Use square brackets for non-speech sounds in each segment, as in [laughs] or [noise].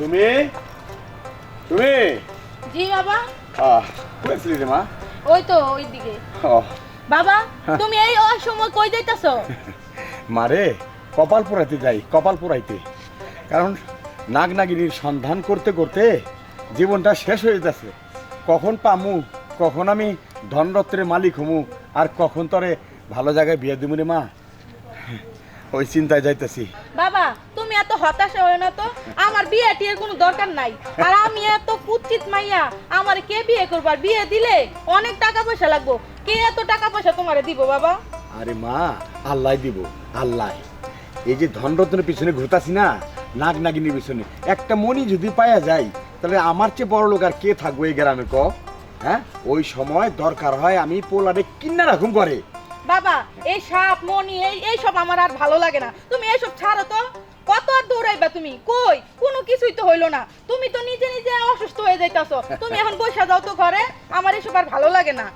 তুমি? তুমি? জি বাবা। আহ কইছিলি রে মা? ওই তো ওই দিকে। বাবা তুমি এই অসময় কই যাইতাছো? [laughs] মারে কপাল পোড়াইতে যাই কপাল পোড়াইতে কারণ নাগ নাগিনীর সন্ধান করতে করতে জীবনটা শেষ হয়ে যাচ্ছে। কখন পামু কখন আমি ধনরত্নের মালিক হমু আর কখন তরে ভালো জায়গায় বিয়ে দিব রে মা? ওই চিন্তায় যাইতেছি। বাবা এত হতাশা হয়ে না তো? আমার বিয়ে টিয়ের কোনো দরকার নাই। আর আমি এত কুচ্ছিত মাইয়া আমার কে বিয়ে করবার বিয়ে দিলে অনেক টাকা পয়সা লাগবো। কে এত টাকা পয়সা তোমারে দিব বাবা? আরে মা আল্লাহ দিব আল্লাহ। এই যে ধনরত্নের পিছনে ঘুরতাছি না নাগ নাগিনীর পিছনে একটা মনি যদি পাওয়া যায় তাহলে আমার চেয়ে বড় লোক আর কে থাকব এই গ্রামে ক? হ্যাঁ? ওই সময় দরকার হয় আমি পোলারে কিন্না রাখুন করে বাবা এই সাপ মনি এই এই সব আমার আর ভালো লাগে না। তুমি এইসব ছাড়ো তো। কত দৌড়াইবা তুমি? কই? কোনো কিছুই তো হইল না। তুমি তো নিজে নিজে অসুস্থ হয়ে যাইতাছো। তুমি এখন বসে যাও তো ঘরে, আমার এসব আর ভালো লাগে না।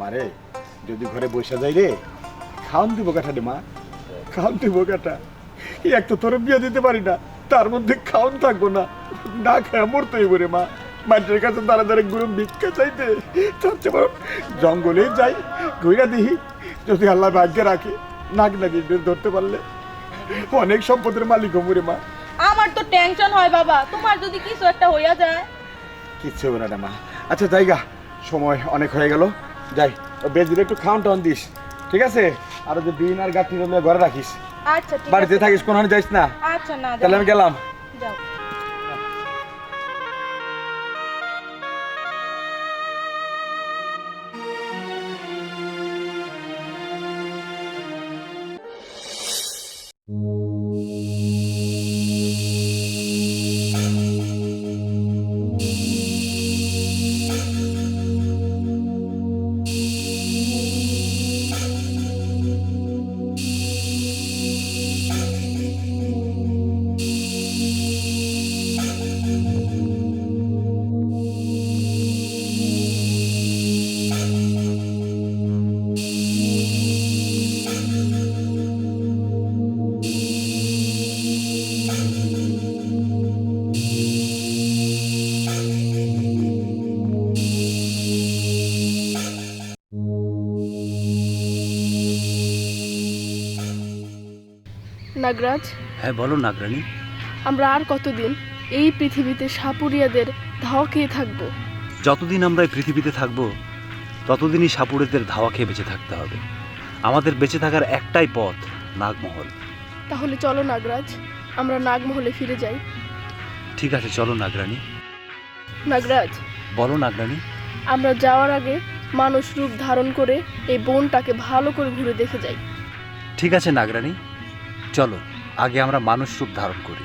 মারে, যদি ঘরে বসে যাই রে, খাওন দিব কাঠা রে মা। খাওন দিব কাঠা। এক তো তোর বিয়ে দিতে পারি না, তার মধ্যে খাওন থাকব না। না খায় মরতে হইব রে, মা। মানুষের কাছে দাঁড়া দাঁড়া গুরু ভিক্ষা চাইতে। চাচ্ছে বরং জঙ্গলে যাই ঘুরা দিহি। যদি আল্লাহ ভাগ্যে রাখে, নাক নাকি ধরতে পারলে। অনেক সম্পদের মালিক হব মা। আমার তো টেনশন হয় বাবা। তোমার যদি কিছু একটা হইয়া যায়। কিচ্ছু হবে না মা। আচ্ছা জায়গা সময় অনেক হয়ে গেল। যাই বেজির একটু খাওয়ান টাউন দিস। ঠিক আছে? আর যে বিন আর গাঠি ঘরে রাখিস। আচ্ছা বাড়িতে থাকিস কোনখানে যাইস না। আচ্ছা না তাহলে আমি গেলাম। যাও। নাগরাজ। হ্যাঁ বলো নাগরানী। আমরা আর কতদিন এই পৃথিবীতে সাপুরিয়াদের ধাওয়া খেয়ে থাকব? যতদিন আমরা এই পৃথিবীতে থাকব ততদিনই সাপুড়েদের ধাওয়া খেয়ে বেঁচে থাকতে হবে। আমাদের বেঁচে থাকার একটাই পথ নাগমহল। তাহলে চলো নাগরাজ আমরা নাগমহলে ফিরে যাই। ঠিক আছে চলো নাগরানী। নাগরাজ। বলো নাগরানী। আমরা যাওয়ার আগে মানুষ রূপ ধারণ করে এই বনটাকে ভালো করে ঘুরে দেখে যাই। ঠিক আছে নাগরানী। চলো আগে আমরা মানুষ রূপ ধারণ করি।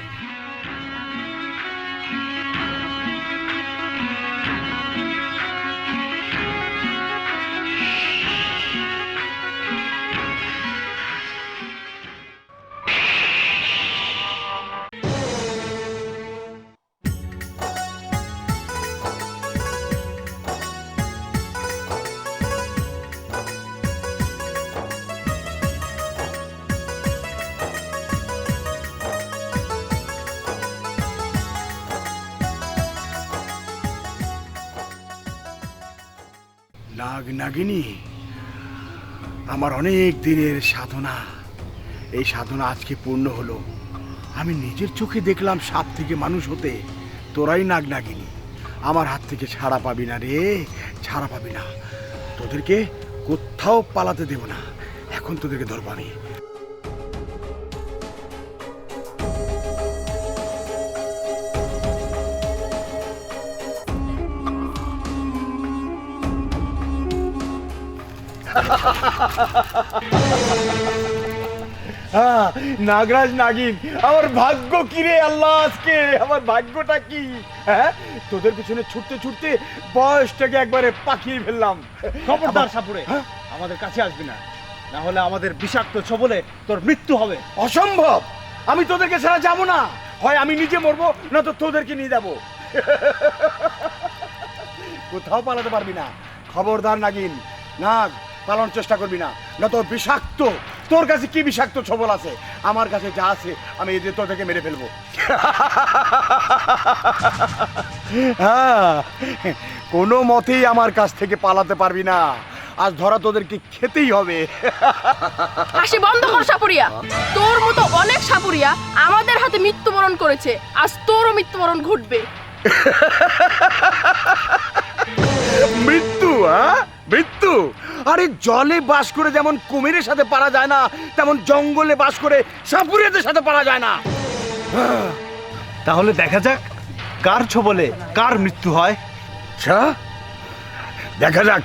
নাগ নাগিনী, আমার অনেক দিনের সাধনা। এই সাধনা আজকে পূর্ণ হলো। আমি নিজের চোখে দেখলাম সাপ থেকে মানুষ হতে। তোরাই নাগ নাগিনী, আমার হাত থেকে ছাড়া পাবি না রে, ছাড়া পাবি না। তোদেরকে কোথাও পালাতে দেব না। এখন তোদেরকে ধরবো আমি। নাগরাজ নাগিন আমার ভাগ্য কি রে আল্লাহ আজকে? আমার ভাগ্যটা কি? হ্যাঁ? তোদের পিছনে ছুটতে ছুটতে বয়সটাকে একবারে পাকিয়ে ফেললাম। খবরদার সাপুরে হ্যাঁ? আমাদের কাছে আসবি না। না হলে আমাদের বিষাক্ত ছবলে তোর মৃত্যু হবে। অসম্ভব! আমি তোদেরকে ছাড়া যাব না। হয় আমি নিজে মরবো না তো তোদেরকে নিয়ে যাব। কোথাও পালাতে পারবি না। খবরদার নাগিন নাগ পালানোর চেষ্টা করবি না। না তো বিষাক্ত, তোর কাছে কি বিষাক্ত ছবল আছে? আমার কাছে যা আছে, আমি এদের তোর থেকে মেরে ফেলব। হ্যাঁ কোনো মতেই আমার কাছ থেকে পালাতে পারবি না। আজ ধরা তোদেরকে খেতেই হবে। হাসি বন্ধ কর সাপুরিয়া। তোর মতো অনেক সাপুরিয়া আমাদের হাতে মৃত্যুবরণ করেছে। আজ তোরও মৃত্যুবরণ ঘটবে। মৃত্যু হ্যাঁ মৃত্যু? আরে জলে বাস করে যেমন কুমিরের সাথে পারা যায় না তেমন জঙ্গলে বাস করে সাপুরিয়াদের সাথে পারা যায় না। তাহলে দেখা যাক কার ছবলে কার মৃত্যু হয়। আচ্ছা দেখা যাক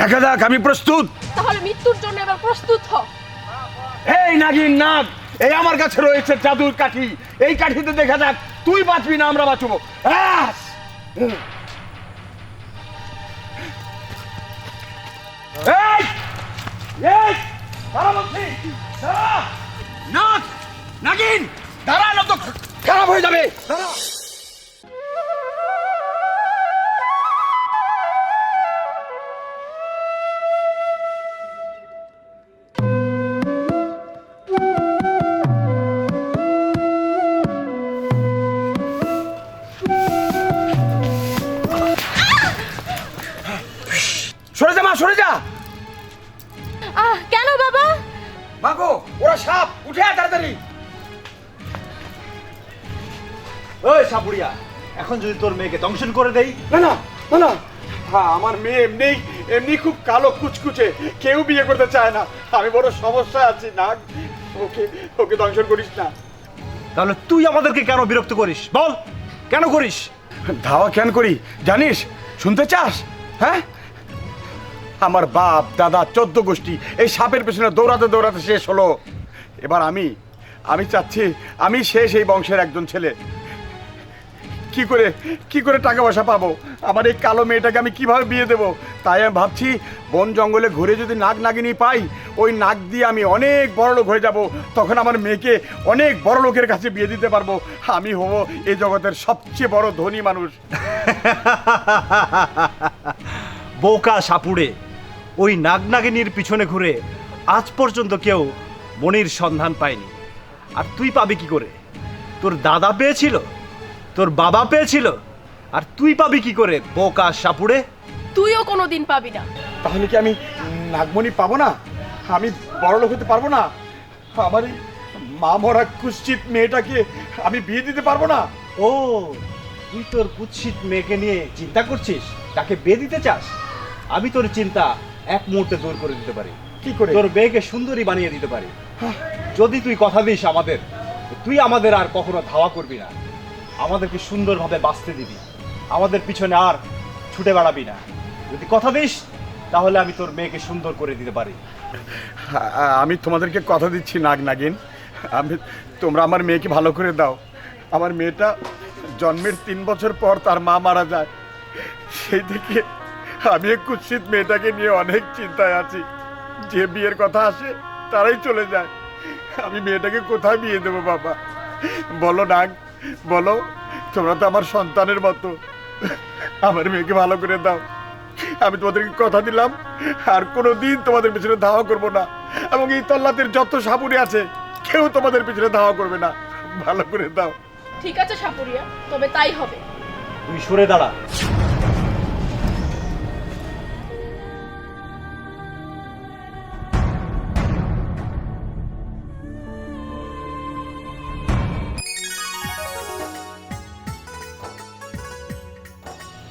দেখা যাক আমি প্রস্তুত। তাহলে মৃত্যুর জন্য এবার প্রস্তুত হ। এই নাগিন নাগ এই আমার কাছে রয়েছে জাদুর কাঠি। এই কাঠিতে দেখা যাক তুই বাঁচবি না আমরা বাঁচবো। আস! দাঁড়া বলছি! দাঁড়া! নাগিন! দাঁড়া না তো খারাপ হয়ে যাবে দাঁড়া তাড়াতাড়ি। ওই এখন যদি তোর মেয়েকে দংশন করে দেই। না না না না। হ্যাঁ আমার মেয়ে এমনি এমনি খুব কালো কুচকুচে কেউ বিয়ে করতে চায় না। আমি বড় সমস্যায় আছি না ওকে ওকে দংশন করিস না। তাহলে তুই আমাদেরকে কেন বিরক্ত করিস? বল কেন করিস? ধাওয়া কেন করি? জানিস? শুনতে চাস? হ্যাঁ? আমার বাপ দাদা চোদ্দ গোষ্ঠী এই সাপের পেছনে দৌড়াতে দৌড়াতে শেষ হলো। এবার আমি আমি চাচ্ছি, আমি শেষ এই বংশের একজন ছেলে। কি করে কি করে টাকা পয়সা পাবো? আমার এই কালো মেয়েটাকে আমি কীভাবে বিয়ে দেবো? তাই আমি ভাবছি, বন জঙ্গলে ঘুরে যদি নাক নাগিনী পাই, ওই নাক দিয়ে আমি অনেক বড় লোক হয়ে যাব। তখন আমার মেয়েকে অনেক বড় লোকের কাছে বিয়ে দিতে পারব। আমি হব এই জগতের সবচেয়ে বড় ধনী মানুষ। [laughs] বোকা সাপুড়ে, ওই নাগনাগিনীর পিছনে ঘুরে আজ পর্যন্ত কেউ মনির সন্ধান পায়নি। আর তুই পাবি কি করে? তোর দাদা পেয়েছিল তোর বাবা পেয়েছিল আর তুই পাবি কি করে বোকা সাপুড়ে? তুইও কোনো দিন পাবি না। তাহলে কি আমি নাগমণি পাবো না? আমি বড় লোক হতে পারব না? আমার এই মা মরা কুশ্চিত মেয়েটাকে আমি বিয়ে দিতে পারব না? ও তুই তোর কুৎসিত মেয়েকে নিয়ে চিন্তা করছিস? তাকে বিয়ে দিতে চাস? আমি তোর চিন্তা এক মুহূর্তে দূর করে দিতে পারি। কি করে তোর মেয়েকে সুন্দরী বানিয়ে দিতে পারি। যদি তুই কথা দিস আমাদের তুই আমাদের আর কখনো ধাওয়া করবি না। আমাদেরকে সুন্দরভাবে বাঁচতে দিবি। আমাদের পিছনে আর ছুটে বেড়াবি না। যদি কথা দিস তাহলে আমি তোর মেয়েকে সুন্দর করে দিতে পারি। আমি তোমাদেরকে কথা দিচ্ছি নাগ নাগিন। আমি তোমরা আমার মেয়েকে ভালো করে দাও। আমার মেয়েটা জন্মের তিন বছর পর তার মা মারা যায়। সেই থেকে আমি কুৎসিত মেয়েটাকে নিয়ে অনেক চিন্তায় আছি। যে বিয়ের কথা আসে তারাই চলে যায়। আমি মেয়েটাকে কোথায় বিয়ে দেবো বাবা? বলো নাগ বলো তোমরা তো আমার সন্তানের মতো। আমার মেয়েকে ভালো করে দাও। আমি তোমাদেরকে কথা দিলাম আর কোনো দিন তোমাদের পিছনে ধাওয়া করব না। এবং এই তল্লাতের যত সাপুরে আছে কেউ তোমাদের পিছনে ধাওয়া করবে না। ভালো করে দাও। ঠিক আছে সাপুরিয়া তবে তাই হবে। তুই সরে দাঁড়া।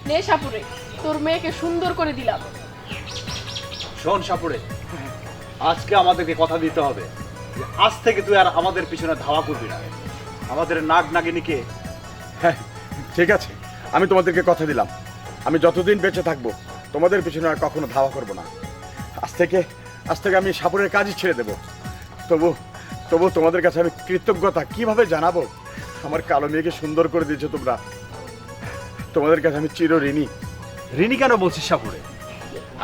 নে সাপুরে তোর মেয়েকে সুন্দর করে দিলাম। শোন সাপুড়ে আজকে আমাদেরকে কথা দিতে হবে যে আজ থেকে তুই আর আমাদের পিছনে ধাওয়া করবি না। আমাদের নাগ নাগিনীকে হ্যাঁ ঠিক আছে আমি তোমাদেরকে কথা দিলাম। আমি যতদিন বেঁচে থাকব তোমাদের পিছনে আর কখনো ধাওয়া করব না। আজ থেকে আজ থেকে আমি সাপুরের কাজই ছেড়ে দেবো। তবু তবু তোমাদের কাছে আমি কৃতজ্ঞতা কীভাবে জানাব? আমার কালো মেয়েকে সুন্দর করে দিয়েছ তোমরা। তোমাদের কাছে আমি চির ঋণী। ঋণী কেন বলছিস সাপুড়ে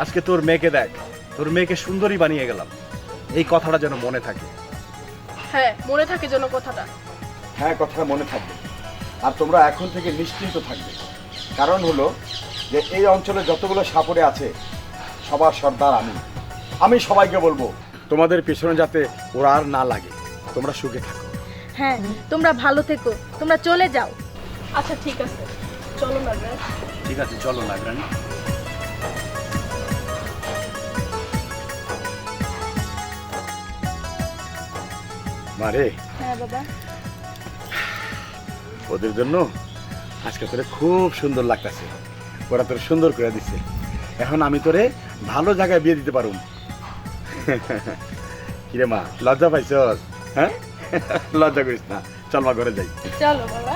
আজকে তোর মেয়েকে দেখ তোর মেয়েকে সুন্দরী বানিয়ে গেলাম। এই কথাটা যেন মনে থাকে। হ্যাঁ মনে থাকে যেন কথাটা। হ্যাঁ কথাটা মনে থাকবে। আর তোমরা এখন থেকে নিশ্চিন্ত থাকবে। কারণ হলো যে এই অঞ্চলে যতগুলো সাপড়ে আছে সবার সর্দার আমি। আমি সবাইকে বলব তোমাদের পেছনে যাতে ওরা আর না লাগে তোমরা সুখে থাকো। হ্যাঁ তোমরা ভালো থেকো তোমরা চলে যাও। আচ্ছা ঠিক আছে। চলো ঠিক আছে চলো নাগরানি মারে হ্যাঁ বাবা। ওদের জন্য আজকে তোরে খুব সুন্দর লাগতেছে। ওরা তোর সুন্দর করে দিছে। এখন আমি তোরে ভালো জায়গায় বিয়ে দিতে পারুম। [laughs] কিরে মা লজ্জা পাইছ হ্যাঁ? [laughs] লজ্জা করিস না। চল মা ঘরে যাই। চলো বাবা।